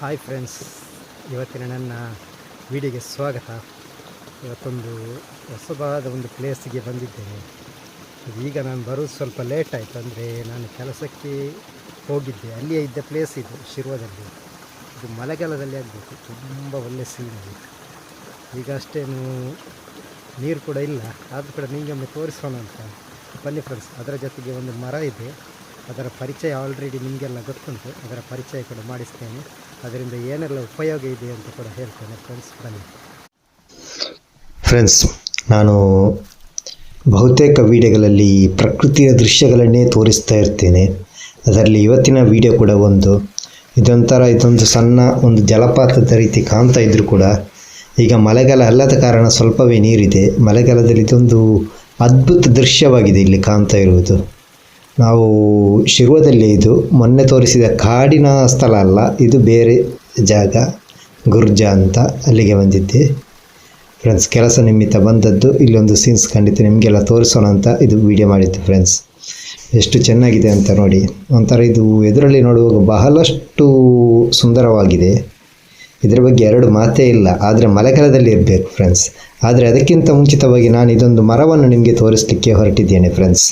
Hi friends ಇವತ್ತಿನ ನನ್ನ ವಿಡಿಯೋಗೆ ಸ್ವಾಗತ. ಇವತ್ತೊಂದು ಹೊಸಬಾದ ಒಂದು ಪ್ಲೇಸಿಗೆ ಬಂದಿದ್ದೇನೆ. ಈಗ ನಾನು ಬರೋದು ಸ್ವಲ್ಪ ಲೇಟ್ ಆಯಿತು, ಅಂದರೆ ನಾನು ಕೆಲಸಕ್ಕೆ ಹೋಗಿದ್ದೆ. ಅಲ್ಲಿಯೇ ಇದ್ದ ಪ್ಲೇಸ್ ಇದು, ಶಿರ್ವದಲ್ಲಿ. ಇದು ಮಳೆಗಾಲದಲ್ಲಿ ಆಗಬೇಕು, ತುಂಬ ಒಳ್ಳೆ ಸೀನ್ ಇದೆ ಈಗ ಅಷ್ಟೇನು ನೀರು ಕೂಡ ಇಲ್ಲ, ಆದರೂ ಕೂಡ ನಿಮಗೆ ಒಮ್ಮೆ ತೋರಿಸೋಣ ಅಂತ. ಬನ್ನಿ ಫ್ರೆಂಡ್ಸ್ ಅದರ ಜೊತೆಗೆ ಒಂದು ಮರ ಇದೆ. ಅದರ ಪರಿಚಯ ಆಲ್ರೆಡಿ ನಿಮಗೆಲ್ಲ ಗೊತ್ತುಂಟು. ಅದರ ಪರಿಚಯ ಕೂಡ ಮಾಡಿಸ್ತೇನೆ. ಅದರಿಂದ ಏನೆಲ್ಲ ಉಪಯೋಗ ಇದೆ ಅಂತ ಕೂಡ ಹೇಳ್ತೇನೆ ಫ್ರೆಂಡ್ಸ್ ಬನ್ನಿ. ಫ್ರೆಂಡ್ಸ್ ನಾನು ಬಹುತೇಕ ವಿಡಿಯೋಗಳಲ್ಲಿ ಪ್ರಕೃತಿಯ ದೃಶ್ಯಗಳನ್ನೇ ತೋರಿಸ್ತಾ ಇರ್ತೇನೆ. ಅದರಲ್ಲಿ ಇವತ್ತಿನ ವಿಡಿಯೋ ಕೂಡ ಒಂದು. ಇದೊಂಥರ, ಇದೊಂದು ಸಣ್ಣ ಒಂದು ಜಲಪಾತದ ರೀತಿ ಕಾಣ್ತಾ ಇದ್ದರೂ ಕೂಡ ಈಗ ಮಳೆಗಾಲ ಅಲ್ಲದ ಕಾರಣ ಸ್ವಲ್ಪವೇ ನೀರಿದೆ. ಮಳೆಗಾಲದಲ್ಲಿ ಇದೊಂದು ಅದ್ಭುತ ದೃಶ್ಯವಾಗಿದೆ ಇಲ್ಲಿ ಕಾಣ್ತಾ ಇರುವುದು. ನಾವು ಶಿರ್ವದಲ್ಲಿ ಇದು ಮೊನ್ನೆ ತೋರಿಸಿದ ಕಾಡಿನ ಸ್ಥಳ ಅಲ್ಲ, ಇದು ಬೇರೆ ಜಾಗ, ಗುರ್ಜಾ ಅಂತ ಅಲ್ಲಿಗೆ ಬಂದಿದ್ದೆ. ಫ್ರೆಂಡ್ಸ್ ಕೆಲಸ ನಿಮಿತ್ತ ಬಂದದ್ದು ಇಲ್ಲೊಂದು ಸೀನ್ಸ್ ಖಂಡಿತ ನಿಮಗೆಲ್ಲ ತೋರಿಸೋಣ ಅಂತ ಇದು ವಿಡಿಯೋ ಮಾಡಿತ್ತು ಫ್ರೆಂಡ್ಸ್ ಎಷ್ಟು ಚೆನ್ನಾಗಿದೆ ಅಂತ ನೋಡಿ. ಒಂಥರ ಇದು ಎದುರಲ್ಲಿ ನೋಡುವಾಗ ಬಹಳಷ್ಟು ಸುಂದರವಾಗಿದೆ. ಇದರ ಬಗ್ಗೆ ಎರಡು ಮಾತೇ ಇಲ್ಲ, ಆದರೆ ಮಳೆಗಾಲದಲ್ಲಿ ಇರಬೇಕು ಫ್ರೆಂಡ್ಸ್ ಆದರೆ ಅದಕ್ಕಿಂತ ಮುಂಚಿತವಾಗಿ ನಾನು ಇದೊಂದು ಮರವನ್ನು ನಿಮಗೆ ತೋರಿಸಲಿಕ್ಕೆ ಹೊರಟಿದ್ದೇನೆ ಫ್ರೆಂಡ್ಸ್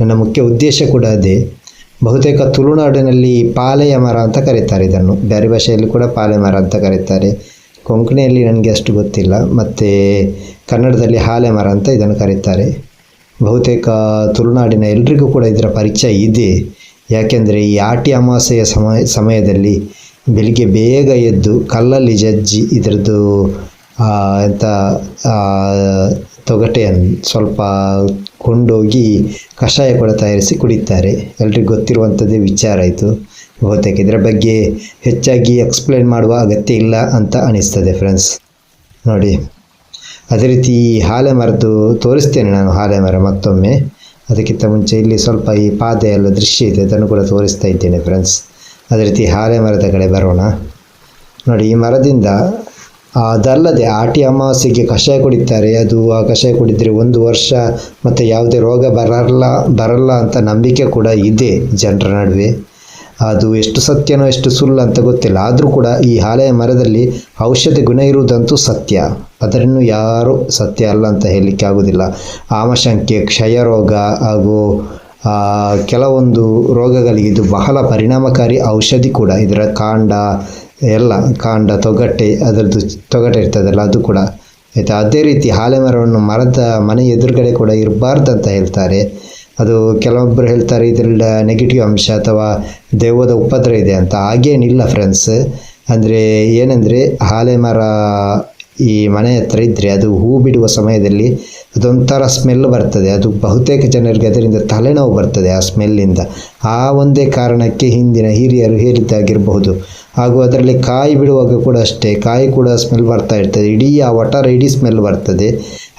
ನನ್ನ ಮುಖ್ಯ ಉದ್ದೇಶ ಕೂಡ ಅದೇ. ಬಹುತೇಕ ತುಳುನಾಡಿನಲ್ಲಿ ಪಾಲೆಯ ಮರ ಅಂತ ಕರೀತಾರೆ ಇದನ್ನು. ಬೇರೆ ಭಾಷೆಯಲ್ಲಿ ಕೂಡ ಪಾಲೆ ಮರ ಅಂತ ಕರೀತಾರೆ. ಕೊಂಕಣಿಯಲ್ಲಿ ನನಗೆ ಅಷ್ಟು ಗೊತ್ತಿಲ್ಲ. ಮತ್ತು ಕನ್ನಡದಲ್ಲಿ ಹಾಲೆ ಮರ ಅಂತ ಇದನ್ನು ಕರೀತಾರೆ. ಬಹುತೇಕ ತುಳುನಾಡಿನ ಎಲ್ರಿಗೂ ಕೂಡ ಇದರ ಪರಿಚಯ ಇದೆ. ಯಾಕೆಂದರೆ ಈ ಆಟಿ ಅಮಾವಾಸ್ಯೆಯ ಸಮಯ, ಸಮಯದಲ್ಲಿ ಬೆಳಿಗ್ಗೆ ಬೇಗ ಎದ್ದು ಕಲ್ಲಲ್ಲಿ ಜಜ್ಜಿ ಇದರದ್ದು ಎಂಥ ತೊಗಟೆಯನ್ನು ಸ್ವಲ್ಪ ಕೊಂಡೋಗಿ ಕಷಾಯ ಕೂಡ ತಯಾರಿಸಿ ಕುಡಿತಾರೆ. ಎಲ್ರಿಗೂ ಗೊತ್ತಿರುವಂಥದ್ದೇ ವಿಚಾರ ಆಯಿತು ಬಹುತೇಕ ಇದರ ಬಗ್ಗೆ ಹೆಚ್ಚಾಗಿ ಎಕ್ಸ್ಪ್ಲೇನ್ ಮಾಡುವ ಅಗತ್ಯ ಇಲ್ಲ ಅಂತ ಅನಿಸ್ತದೆ ಫ್ರೆಂಡ್ಸ್ ನೋಡಿ, ಅದೇ ರೀತಿ ಈ ಹಾಲೆ ಮರದ್ದು ತೋರಿಸ್ತೇನೆ ನಾನು ಹಾಲೆ ಮರ ಮತ್ತೊಮ್ಮೆ. ಅದಕ್ಕಿಂತ ಮುಂಚೆ ಇಲ್ಲಿ ಸ್ವಲ್ಪ ಈ ಪಾದೆ ಎಲ್ಲ ದೃಶ್ಯ ಇದೆ, ಅದನ್ನು ಕೂಡ ತೋರಿಸ್ತಾ ಇದ್ದೇನೆ ಫ್ರೆಂಡ್ಸ್ ಅದೇ ರೀತಿ ಹಾಲೆ ಮರದ ಕಡೆ ಬರೋಣ. ನೋಡಿ, ಈ ಮರದಿಂದ ಅದಲ್ಲದೆ ಆಟಿ ಅಮಾವಾಸ್ಯೆಗೆ ಕಷಾಯ ಕುಡಿತಾರೆ. ಅದು ಆ ಕಷಾಯ ಕುಡಿದರೆ ಒಂದು ವರ್ಷ ಮತ್ತು ಯಾವುದೇ ರೋಗ ಬರಲ್ಲ ಬರಲ್ಲ ಅಂತ ನಂಬಿಕೆ ಕೂಡ ಇದೆ ಜನರ ನಡುವೆ. ಅದು ಎಷ್ಟು ಸತ್ಯನೋ ಎಷ್ಟು ಸುಳ್ಳು ಅಂತ ಗೊತ್ತಿಲ್ಲ. ಆದರೂ ಕೂಡ ಈ ಹಾಲೆಯ ಮರದಲ್ಲಿ ಔಷಧಿ ಗುಣ ಇರುವುದಂತೂ ಸತ್ಯ. ಅದನ್ನು ಯಾರೂ ಸತ್ಯ ಅಲ್ಲ ಅಂತ ಹೇಳಲಿಕ್ಕೆ ಆಗೋದಿಲ್ಲ ಆಮಶಂಕೆ, ಕ್ಷಯರೋಗ ಹಾಗೂ ಕೆಲವೊಂದು ರೋಗಗಳಿಗೆ ಇದು ಬಹಳ ಪರಿಣಾಮಕಾರಿ ಔಷಧಿ ಕೂಡ. ಇದರ ಕಾಂಡ ಎಲ್ಲ ಕಾಂಡ, ತೊಗಟೆ, ಅದರದ್ದು ತೊಗಟೆ ಇರ್ತದಲ್ಲ, ಅದು ಕೂಡ. ಆಯಿತಾ? ಅದೇ ರೀತಿ ಹಾಲೆ ಮರವನ್ನು ಮರದ ಮನೆ ಎದುರುಗಡೆ ಕೂಡ ಇರಬಾರ್ದು ಅಂತ ಹೇಳ್ತಾರೆ. ಅದು ಕೆಲವೊಬ್ಬರು ಹೇಳ್ತಾರೆ ಇದರಿಂದ ನೆಗೆಟಿವ್ ಅಂಶ ಅಥವಾ ದೆವ್ವದ ಉಪದ್ರ ಇದೆ ಅಂತ. ಹಾಗೇನಿಲ್ಲ ಫ್ರೆಂಡ್ಸ್ ಅಂದರೆ ಏನೆಂದರೆ ಹಾಲೆ ಮರ ಈ ಮನೆ ಹತ್ರ ಇದ್ದರೆ ಅದು ಹೂ ಬಿಡುವ ಸಮಯದಲ್ಲಿ ಅದೊಂಥರ ಸ್ಮೆಲ್ ಬರ್ತದೆ. ಅದು ಬಹುತೇಕ ಜನರಿಗೆ ಅದರಿಂದ ತಲೆನೋವು ಬರ್ತದೆ ಆ ಸ್ಮೆಲ್ಲಿಂದ ಆ ಒಂದೇ ಕಾರಣಕ್ಕೆ ಹಿಂದಿನ ಹಿರಿಯರು ಹೇಳಿದ್ದಾಗಿರಬಹುದು. ಹಾಗೂ ಅದರಲ್ಲಿ ಕಾಯಿ ಬಿಡುವಾಗ ಕೂಡ ಅಷ್ಟೇ, ಕಾಯಿ ಕೂಡ ಸ್ಮೆಲ್ ಬರ್ತಾ ಇರ್ತದೆ. ಇಡೀ ಆ ವಟಾರ ಇಡೀ ಸ್ಮೆಲ್ ಬರ್ತದೆ.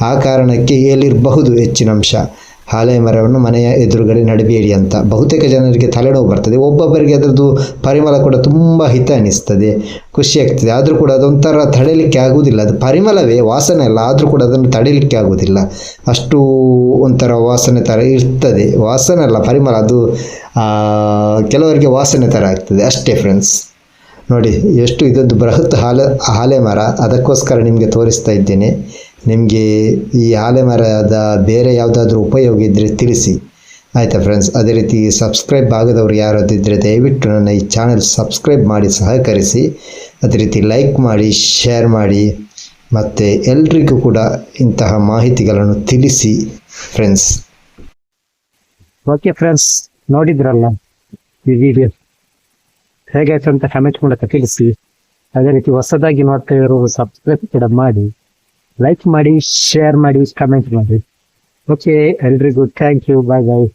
ಆ ಕಾರಣಕ್ಕೆ ಹೇಳಿರಬಹುದು ಹೆಚ್ಚಿನ ಅಂಶ. ಹಾಲೆ ಮರವನ್ನು ಮನೆಯ ಎದುರುಗಡೆ ನಡಬೇಡಿ ಅಂತ. ಬಹುತೇಕ ಜನರಿಗೆ ತಲೆನೋವು ಬರ್ತದೆ. ಒಬ್ಬೊಬ್ಬರಿಗೆ ಅದರದ್ದು ಪರಿಮಳ ಕೂಡ ತುಂಬ ಹಿತ ಅನ್ನಿಸ್ತದೆ ಖುಷಿ ಆಗ್ತದೆ. ಆದರೂ ಕೂಡ ಅದೊಂಥರ ತಡೆಯಲಿಕ್ಕೆ ಆಗುವುದಿಲ್ಲ. ಅದು ಪರಿಮಳವೇ, ವಾಸನೆ ಅಲ್ಲ. ಆದರೂ ಕೂಡ ಅದನ್ನು ತಡೆಯಲಿಕ್ಕೆ ಆಗುವುದಿಲ್ಲ. ಅಷ್ಟು ಒಂಥರ ವಾಸನೆ ಥರ ಇರ್ತದೆ. ವಾಸನೆ ಅಲ್ಲ, ಪರಿಮಳ ಅದು ಕೆಲವರಿಗೆ ವಾಸನೆ ಥರ ಆಗ್ತದೆ. ಅಷ್ಟೇ ಫ್ರೆಂಡ್ಸ್ ನೋಡಿ, ಎಷ್ಟು ಇದೊಂದು ಬೃಹತ್ ಹಾಲೆ ಹಾಲೆ ಮರ. ಅದಕ್ಕೋಸ್ಕರ ನಿಮಗೆ ತೋರಿಸ್ತಾ ಇದ್ದೇನೆ. ನಿಮಗೆ ಈ ಆಲೆಮರದ ಮರದ ಬೇರೆ ಯಾವುದಾದ್ರೂ ಉಪಯೋಗ ಇದ್ದರೆ ತಿಳಿಸಿ. ಆಯಿತಾ ಫ್ರೆಂಡ್ಸ್ ಅದೇ ರೀತಿ ಸಬ್ಸ್ಕ್ರೈಬ್ ಆಗದವರು ಯಾರಾದಿದ್ದರೆ ದಯವಿಟ್ಟು ನನ್ನ ಈ ಚಾನಲ್ ಸಬ್ಸ್ಕ್ರೈಬ್ ಮಾಡಿ, ಸಹಕರಿಸಿ. ಅದೇ ರೀತಿ ಲೈಕ್ ಮಾಡಿ ಶೇರ್ ಮಾಡಿ. ಮತ್ತು ಎಲ್ರಿಗೂ ಕೂಡ ಇಂತಹ ಮಾಹಿತಿಗಳನ್ನು ತಿಳಿಸಿ ಫ್ರೆಂಡ್ಸ್ ಓಕೆ ಫ್ರೆಂಡ್ಸ್ ನೋಡಿದ್ರಲ್ಲ ವಿಡಿಯೋ ಹೇಗಾಯ್ತು ಅಂತ ಕಮೆಂಟ್ ಮೂಲಕ ತಿಳಿಸಿ. ಅದೇ ರೀತಿ ಹೊಸದಾಗಿ ನೋಡ್ತಾ ಇರೋ ಸಬ್ಸ್ಕ್ರೈಬ್ ಕೂಡ ಮಾಡಿ. ಲೈಕ್ ಮಾಡಿ ಶೇರ್ ಮಾಡಿ ಕಮೆಂಟ್ ಮಾಡಿ. ಓಕೆ ಎಲ್ರಿಗೂ ಥ್ಯಾಂಕ್ ಯು ಬಾಯ್ ಬಾಯ್